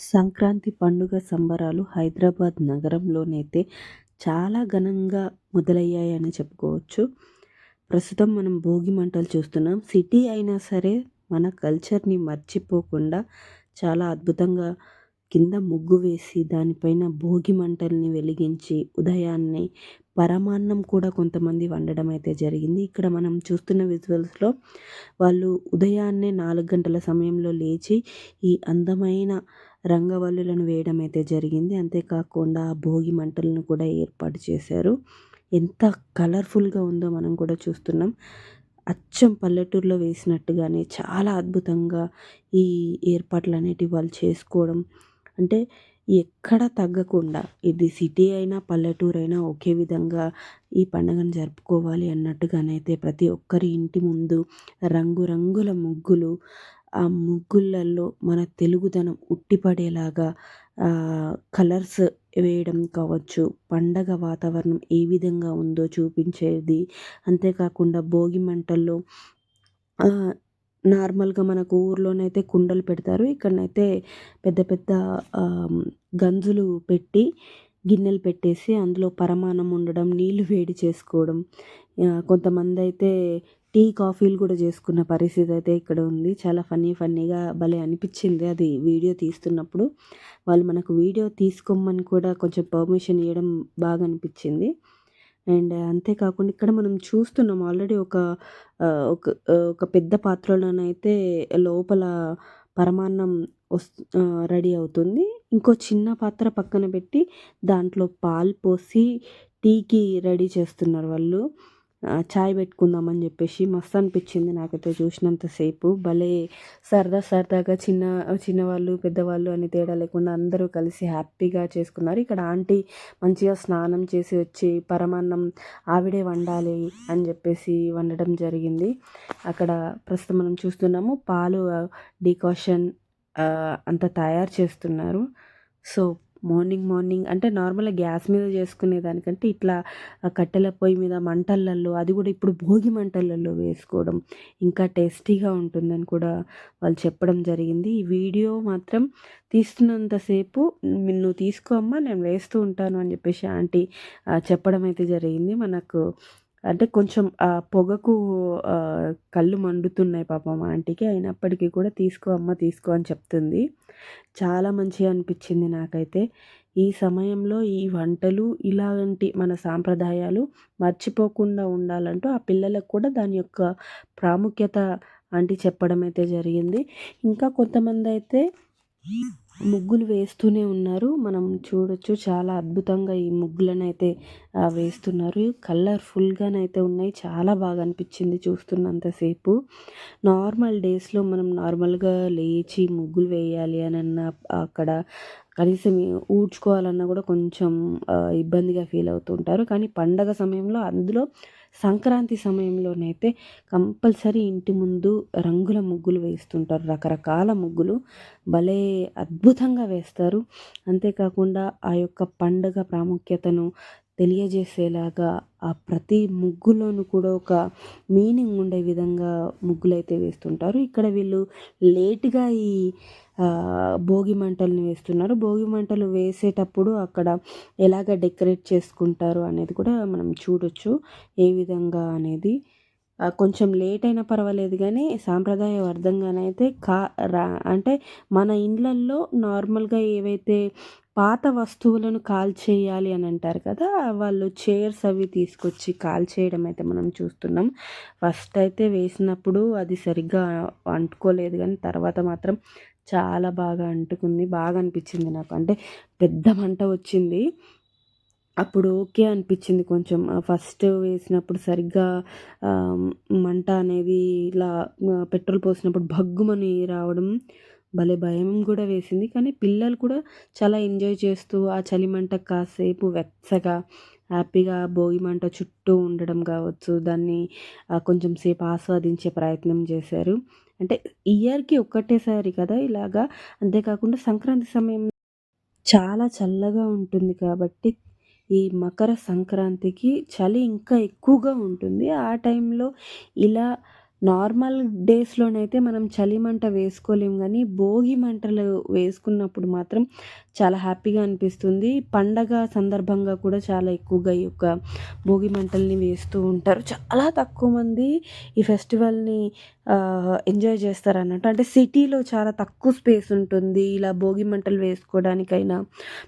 సంక్రాంతి పండుగ సంబరాలు హైదరాబాద్ నగరంలోనైతే చాలా ఘనంగా మొదలయ్యాయని చెప్పుకోవచ్చు. ప్రస్తుతం మనం భోగి మంటలు చూస్తున్నాం. సిటీ అయినా సరే మన కల్చర్ని మర్చిపోకుండా చాలా అద్భుతంగా కింద ముగ్గు వేసి దానిపైన భోగి మంటల్ని వెలిగించి ఉదయాన్నే పరమాన్నం కూడా కొంతమంది వండడం అయితే జరిగింది. ఇక్కడ మనం చూస్తున్న విజువల్స్లో వాళ్ళు ఉదయాన్నే నాలుగు గంటల సమయంలో లేచి ఈ అందమైన రంగవల్లులను వేయడం అయితే జరిగింది. అంతేకాకుండా భోగి మంటలను కూడా ఏర్పాటు చేశారు. ఎంత కలర్ఫుల్గా ఉందో మనం కూడా చూస్తున్నాం. అచ్చం పల్లెటూరులో వేసినట్టుగానే చాలా అద్భుతంగా ఈ ఏర్పాట్లు అనేటివి వాళ్ళు చేసుకోవడం. అంటే ఎక్కడ తగ్గకుండా ఇది సిటీ అయినా పల్లెటూరు అయినా ఒకే విధంగా ఈ పండుగను జరుపుకోవాలి అన్నట్టుగానైతే ప్రతి ఒక్కరి ఇంటి ముందు రంగురంగుల ముగ్గులు ఆ ముగ్గులలో మన తెలుగుదనం ఉట్టిపడేలాగా కలర్స్ వేయడం కావచ్చు పండగ వాతావరణం ఏ విధంగా ఉందో చూపించేది. అంతేకాకుండా భోగి మంటల్లో నార్మల్గా మనకు ఊర్లోనైతే కుండలు పెడతారు. ఇక్కడనైతే పెద్ద పెద్ద గంజులు పెట్టి గిన్నెలు పెట్టేసి అందులో పరమాన్నం ఉండడం నీళ్ళు వేడి చేసుకోవడం కొంతమంది అయితే టీ కాఫీలు కూడా చేసుకున్న పరిస్థితి అయితే ఇక్కడ ఉంది. చాలా ఫన్నీ ఫన్నీగా భలే అనిపించింది అది వీడియో తీస్తున్నప్పుడు. వాళ్ళు మనకు వీడియో తీసుకోమని కూడా కొంచెం పర్మిషన్ ఇవ్వడం బాగా అనిపించింది. అండ్ అంతేకాకుండా ఇక్కడ మనం చూస్తున్నాం ఆల్రెడీ ఒక ఒక ఒక పెద్ద పాత్రలోనైతే లోపల పరమాన్నం వస్ రెడీ అవుతుంది. ఇంకో చిన్న పాత్ర పక్కన పెట్టి దాంట్లో పాలు పోసి టీకి రెడీ చేస్తున్నారు వాళ్ళు. చాయ్ పెట్టుకుందామని చెప్పేసి మస్తు అనిపించింది నాకైతే చూసినంతసేపు భలే సరదా సరదాగా చిన్న చిన్నవాళ్ళు పెద్దవాళ్ళు అని తేడా లేకుండా అందరూ కలిసి హ్యాపీగా చేసుకున్నారు. ఇక్కడ ఆంటీ మంచిగా స్నానం చేసి వచ్చి పరమాన్నం ఆవిడే వండాలి అని చెప్పేసి వండడం జరిగింది. అక్కడ ప్రస్తుతం మనం చూస్తున్నాము పాలు డికాషన్ అంత తయారు చేస్తున్నారు. సో మార్నింగ్ మార్నింగ్ అంటే నార్మల్గా గ్యాస్ మీద చేసుకునే దానికంటే ఇట్లా కట్టెల పొయ్యి మీద మంటలల్లో అది కూడా ఇప్పుడు భోగి మంటలల్లో వేసుకోవడం ఇంకా టేస్టీగా ఉంటుందని కూడా వాళ్ళు చెప్పడం జరిగింది. ఈ వీడియో మాత్రం తీస్తున్నంతసేపు నువ్వు తీసుకో అమ్మా నేను వేస్తూ ఉంటాను అని చెప్పేసి ఆంటీ చెప్పడం అయితే జరిగింది. మనకు అంటే కొంచెం ఆ పొగకు కళ్ళు మండుతున్నాయి పాపం ఆంటీకి. అయినప్పటికీ కూడా తీసుకో అమ్మ తీసుకో అని చెప్తుంది. చాలా మంచిగా అనిపించింది నాకైతే. ఈ సమయంలో ఈ వంటలు ఇలాంటి మన సాంప్రదాయాలు మర్చిపోకుండా ఉండాలంటూ ఆ పిల్లలకు కూడా దాని యొక్క ప్రాముఖ్యత అంటే చెప్పడం అయితే జరిగింది. ఇంకా కొంతమంది అయితే ముగ్గులు వేస్తూనే ఉన్నారు. మనం చూడొచ్చు చాలా అద్భుతంగా ఈ ముగ్గులను అయితే వేస్తున్నారు. కలర్ఫుల్గానైతే ఉన్నాయి. చాలా బాగా అనిపించింది చూస్తున్నంతసేపు. నార్మల్ డేస్లో మనం నార్మల్గా లేచి ముగ్గులు వేయాలి అని అన్న అక్కడ కనీసం ఊడ్చుకోవాలన్నా కూడా కొంచెం ఇబ్బందిగా ఫీల్ అవుతుంటారు కానీ పండగ సమయంలో అందులో సంక్రాంతి సమయంలోనైతే కంపల్సరీ ఇంటి ముందు రంగుల ముగ్గులు వేస్తుంటారు. రకరకాల ముగ్గులు భలే అద్భుతంగా వేస్తారు. అంతేకాకుండా ఆ యొక్క పండుగ ప్రాముఖ్యతను తెలియజేసేలాగా ఆ ప్రతి ముగ్గులోనూ కూడా ఒక మీనింగ్ ఉండే విధంగా ముగ్గులైతే వేస్తుంటారు. ఇక్కడ వీళ్ళు లేట్గా ఈ భోగి మంటలను వేస్తున్నారు. భోగి మంటలు వేసేటప్పుడు అక్కడ ఎలాగ డెకరేట్ చేసుకుంటారు అనేది కూడా మనం చూడొచ్చు. ఏ విధంగా అనేది కొంచెం లేట్ అయినా పర్వాలేదు కానీ సాంప్రదాయబద్ధంగానైతే కా రా అంటే మన ఇండ్లల్లో నార్మల్గా ఏవైతే పాత వస్తువులను కాల్చేయాలి అని అంటారు కదా వాళ్ళు చైర్స్ అవి తీసుకొచ్చి కాల్చేయడం అయితే మనం చూస్తున్నాం. ఫస్ట్ అయితే వేసినప్పుడు అది సరిగ్గా అంటుకోలేదు కానీ తర్వాత మాత్రం చాలా బాగా అంటుకుంది. బాగా అనిపించింది నాకు. అంటే పెద్ద మంట వచ్చింది. అప్పుడు ఓకే అనిపించింది కొంచెం. ఫస్ట్ వేసినప్పుడు సరిగ్గా మంట అనేది ఇలా పెట్రోల్ పోసినప్పుడు భగ్గుమని రావడం భలే భయం కూడా వేసింది. కానీ పిల్లలు కూడా చాలా ఎంజాయ్ చేస్తూ ఆ చలిమంట కాసేపు వెచ్చగా హ్యాపీగా భోగి మంట చుట్టూ ఉండడం కావచ్చు దాన్ని కొంచెం సేపు ఆస్వాదించే ప్రయత్నం చేశారు. అంటే ఇయర్కి ఒక్కటేసారి కదా ఇలాగా. అంతేకాకుండా సంక్రాంతి సమయం చాలా చల్లగా ఉంటుంది కాబట్టి ఈ మకర సంక్రాంతికి చలి ఇంకా ఎక్కువగా ఉంటుంది. ఆ టైంలో ఇలా నార్మల్ డేస్‌లోనైతే మనం చలి మంట వేసుకోలేం కానీ భోగి మంటలు వేసుకున్నప్పుడు మాత్రం చాలా హ్యాపీగా అనిపిస్తుంది. పండగ సందర్భంగా కూడా చాలా ఎక్కువగా ఈ యొక్క భోగి మంటల్ని వేస్తూ ఉంటారు. చాలా తక్కువ మంది ఈ ఫెస్టివల్‌ని ఎంజాయ్ చేస్తారన్నట్టు. అంటే సిటీలో చాలా తక్కువ స్పేస్ ఉంటుంది. ఇలా భోగి మంటలు వేసుకోవడానికైనా,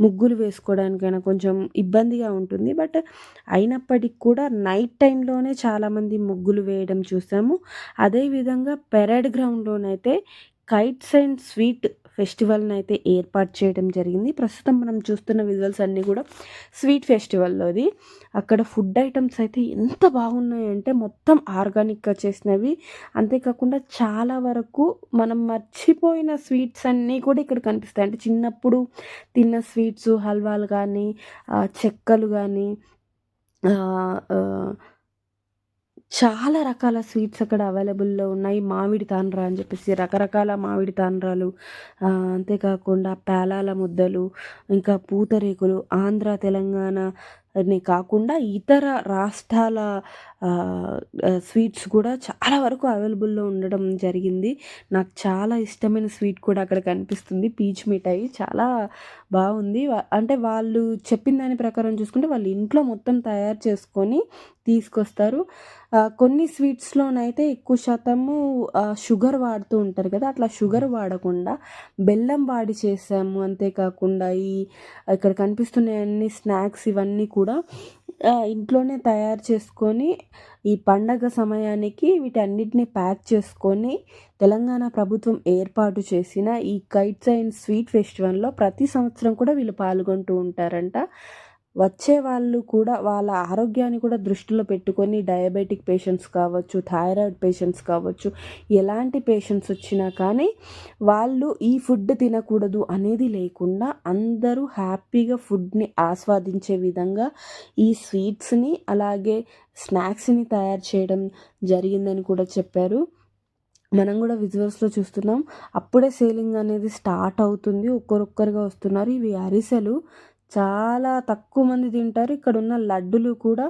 ముగ్గులు వేసుకోవడానికైనా కొంచెం ఇబ్బందిగా ఉంటుంది. బట్ అయినప్పటికీ కూడా నైట్ టైంలోనే చాలామంది ముగ్గులు వేయడం చూసాము. అదే విధంగా పెరేడ్ గ్రౌండ్‌లోనైతే కైట్స్ అండ్ స్వీట్ ఫెస్టివల్ని అయితే ఏర్పాటు చేయడం జరిగింది. ప్రస్తుతం మనం చూస్తున్న విజువల్స్ అన్నీ కూడా స్వీట్ ఫెస్టివల్‌లోది. అక్కడ ఫుడ్ ఐటమ్స్ అయితే ఎంత బాగున్నాయంటే మొత్తం ఆర్గానిక్‌గా చేసినవి. అంతేకాకుండా చాలా వరకు మనం మర్చిపోయిన స్వీట్స్ అన్నీ కూడా ఇక్కడ కనిపిస్తాయి. అంటే చిన్నప్పుడు తిన్న స్వీట్స్, హల్వాలు కానీ చెక్కలు కానీ చాలా రకాల స్వీట్స్ అక్కడ అవైలబుల్‌లో ఉన్నాయి. మామిడి తాండ్ర అని చెప్పేసి రకరకాల మామిడి తాండ్రాలు అంతేకాకుండా పేలాల ముద్దలు, ఇంకా పూతరేకులు, ఆంధ్ర, తెలంగాణ నే కాకుండా ఇతర రాష్ట్రాల స్వీట్స్ కూడా చాలా వరకు అవైలబుల్‌లో ఉండడం జరిగింది. నాకు చాలా ఇష్టమైన స్వీట్ కూడా అక్కడ కనిపిస్తుంది. పీచు మిఠాయి చాలా బాగుంది. అంటే వాళ్ళు చెప్పిన దాని ప్రకారం చూసుకుంటే వాళ్ళు ఇంట్లో మొత్తం తయారు చేసుకొని తీసుకొస్తారు. కొన్ని స్వీట్స్‌లోనైతే ఎక్కువ శాతము షుగర్ వాడుతూ ఉంటారు కదా! అట్లా షుగర్ వాడకుండా బెల్లం వాడి చేసాము. అంతేకాకుండా ఈ ఇక్కడ కనిపిస్తున్నాయన్నీ స్నాక్స్ ఇవన్నీ కూడా ఇంట్లోనే తయారు చేసుకొని ఈ పండగ సమయానికి వీటన్నిటిని ప్యాక్ చేసుకొని తెలంగాణ ప్రభుత్వం ఏర్పాటు చేసిన ఈ కైట్స్ అండ్ స్వీట్ ఫెస్టివల్‌లో ప్రతి సంవత్సరం కూడా వీళ్ళు పాల్గొంటూ ఉంటారంట. వచ్చే వాళ్ళు కూడా వాళ్ళ ఆరోగ్యాన్ని కూడా దృష్టిలో పెట్టుకొని డయాబెటిక్ పేషెంట్స్ కావచ్చు, థైరాయిడ్ పేషెంట్స్ కావచ్చు, ఎలాంటి పేషెంట్స్ వచ్చినా కానీ వాళ్ళు ఈ ఫుడ్ తినకూడదు అనేది లేకుండా అందరూ హ్యాపీగా ఫుడ్‌ని ఆస్వాదించే విధంగా ఈ స్వీట్స్‌ని అలాగే స్నాక్స్‌ని తయారు చేయడం జరిగిందని కూడా చెప్పారు. మనం కూడా విజువల్స్‌లో చూస్తున్నాం. అప్పుడే సేలింగ్ అనేది స్టార్ట్ అవుతుంది. ఒక్కరొక్కరుగా వస్తున్నారు. ఇవి అరిసెలు చాలా తక్కువ మంది తింటారు. ఇక్కడున్న లడ్డులు కూడా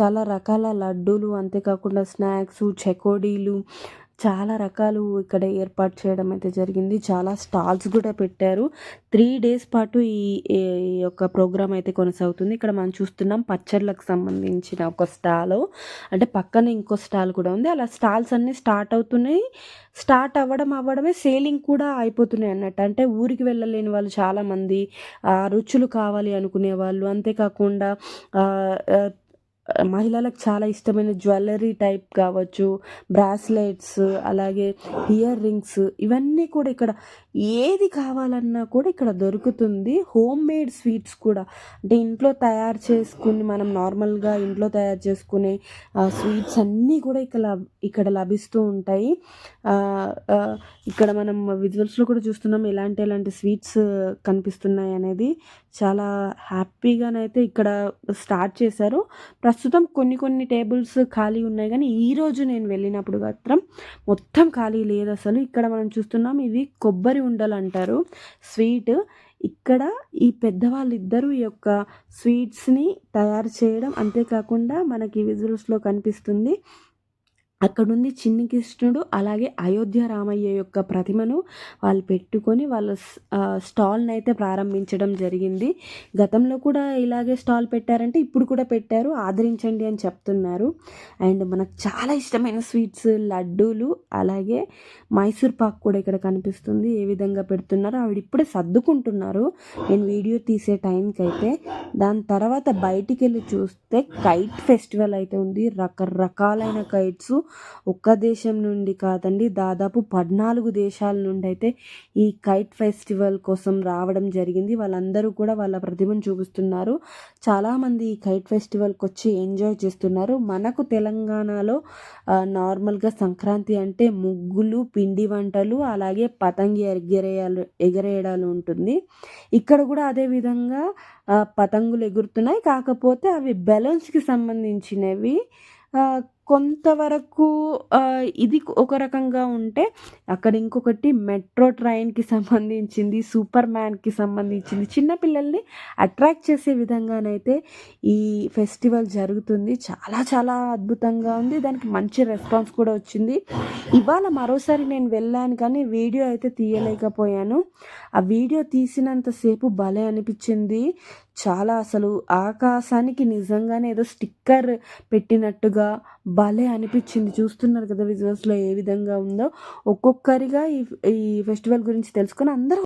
చాలా రకాల లడ్డూలు, అంతేకాకుండా స్నాక్స్ చెకోడీలు చాలా రకాలు ఇక్కడ ఏర్పాటు చేయడం అయితే జరిగింది. చాలా స్టాల్స్ కూడా పెట్టారు. త్రీ డేస్ పాటు ఈ ఈ యొక్క ప్రోగ్రామ్ అయితే కొనసాగుతుంది. ఇక్కడ మనం చూస్తున్నాం పచ్చళ్ళకు సంబంధించిన ఒక స్టాల్ అంటే పక్కన ఇంకో స్టాల్ కూడా ఉంది. అలా స్టాల్స్ అన్నీ స్టార్ట్ అవుతున్నాయి. స్టార్ట్ అవ్వడం అవ్వడమే సేలింగ్ కూడా అయిపోతున్నాయి అన్నట్టు. అంటే ఊరికి వెళ్ళలేని వాళ్ళు చాలామంది రుచులు కావాలి అనుకునే వాళ్ళు, అంతేకాకుండా మహిళలకు చాలా ఇష్టమైన జ్యువెలరీ టైప్ కావచ్చు, బ్రాస్లెట్స్ అలాగే ఇయర్ రింగ్స్ ఇవన్నీ కూడా ఇక్కడ ఏది కావాలన్నా కూడా ఇక్కడ దొరుకుతుంది. హోమ్ మేడ్ స్వీట్స్ కూడా అంటే ఇంట్లో తయారు చేసుకుని మనం నార్మల్‌గా ఇంట్లో తయారు చేసుకునే స్వీట్స్ అన్నీ కూడా ఇక్కడ ఇక్కడ లభిస్తూ ఉంటాయి. ఇక్కడ మనం విజువల్స్‌లో కూడా చూస్తున్నాం ఎలాంటి ఎలాంటి స్వీట్స్ కనిపిస్తున్నాయి అనేది చాలా హ్యాపీగానైతే ఇక్కడ స్టార్ట్ చేశారు. ప్రస్తుతం కొన్ని కొన్ని టేబుల్స్ ఖాళీ ఉన్నాయి కానీ ఈరోజు నేను వెళ్ళినప్పుడు మాత్రం మొత్తం ఖాళీ లేదు అసలు ఇక్కడ మనం చూస్తున్నాం ఇవి కొబ్బరి ఉండలు అంటారు స్వీట్. ఇక్కడ ఈ పెద్దవాళ్ళిద్దరూ ఈ యొక్క స్వీట్స్‌ని తయారు చేయడం అంతేకాకుండా మనకి విజువల్స్‌లో కనిపిస్తుంది. అక్కడుంది చిన్ని కృష్ణుడు అలాగే అయోధ్య రామయ్య యొక్క ప్రతిమను వాళ్ళు పెట్టుకొని వాళ్ళ స్టాల్ని అయితే ప్రారంభించడం జరిగింది. గతంలో కూడా ఇలాగే స్టాల్ పెట్టారంటే ఇప్పుడు కూడా పెట్టారు. ఆదరించండి అని చెప్తున్నారు. అండ్ మనకు చాలా ఇష్టమైన స్వీట్స్ లడ్డూలు అలాగే మైసూర్ పాక్ కూడా ఇక్కడ కనిపిస్తుంది. ఏ విధంగా పెడుతున్నారో ఆవిడ ఇప్పుడే సర్దుకుంటున్నారు. నేను వీడియో తీసే టైంకి అయితే దాని తర్వాత బయటికి వెళ్ళి చూస్తే కైట్ ఫెస్టివల్ అయితే ఉంది. రకరకాలైన కైట్స్ ఒక్క దేశం నుండి కాదండి దాదాపు 14 దేశాల నుండి అయితే ఈ కైట్ ఫెస్టివల్ కోసం రావడం జరిగింది. వాళ్ళందరూ కూడా వాళ్ళ ప్రతిభను చూపిస్తున్నారు. చాలామంది ఈ కైట్ ఫెస్టివల్కి వచ్చి ఎంజాయ్ చేస్తున్నారు. మనకు తెలంగాణలో నార్మల్‌గా సంక్రాంతి అంటే ముగ్గులు, పిండి వంటలు అలాగే పతంగి ఎగిరేయాలు ఎగరేయడాలు ఉంటుంది. ఇక్కడ కూడా అదే విధంగా పతంగులు ఎగురుతున్నాయి. కాకపోతే అవి బెలూన్స్‌కి సంబంధించినవి. కొంతవరకు ఇది ఒక రకంగా ఉంటే, అక్కడ ఇంకొకటి మెట్రో ట్రైన్‌కి సంబంధించింది, సూపర్ మ్యాన్‌కి సంబంధించింది. చిన్నపిల్లల్ని అట్రాక్ట్ చేసే విధంగానైతే ఈ ఫెస్టివల్ జరుగుతుంది. చాలా చాలా అద్భుతంగా ఉంది. దానికి మంచి రెస్పాన్స్ కూడా వచ్చింది. ఇవాళ మరోసారి నేను వెళ్ళాను కానీ వీడియో అయితే తీయలేకపోయాను. ఆ వీడియో తీసినంతసేపు భలే అనిపించింది చాలా అసలు ఆకాశానికి నిజంగానే ఏదో స్టిక్కర్ పెట్టినట్టుగా భలే అనిపించింది చూస్తున్నారు కదా విజువల్స్‌లో ఏ విధంగా ఉందో. ఒక్కొక్కరిగా ఈ ఈ ఫెస్టివల్ గురించి తెలుసుకొని అందరూ